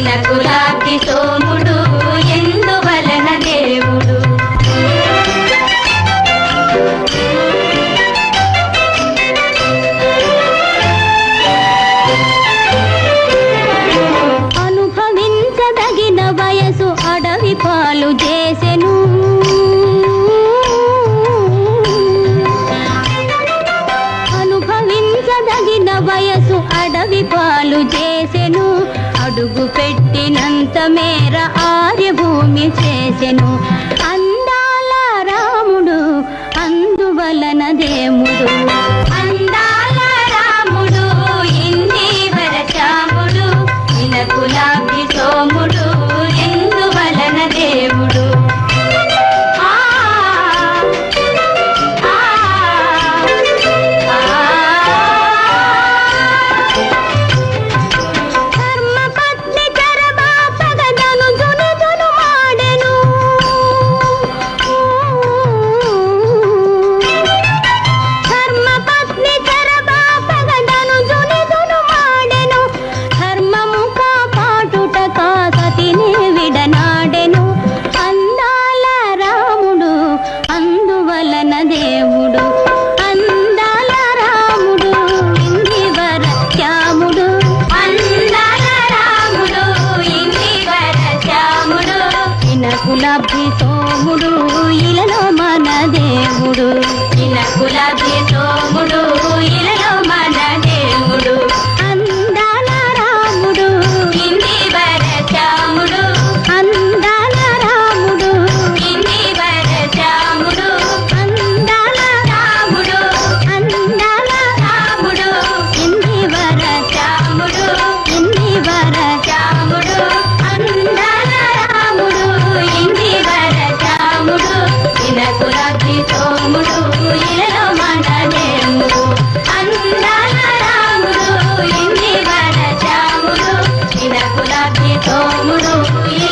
పుట్టిన కులాకి సోముడు ఎందువలన దేవుడు? అనుభవించదగిన వయసు అడవి పాలు చేసెను. అనుభవించదగిన వయసు అడవి పాలు చేసెను. అడుగు పెట్టినంత మేర ఆర్యభూమి చేసెను. అంత కులాభి తోముడు ఇలలో మన దేవుడు. కులాభి తోముడు তোমরো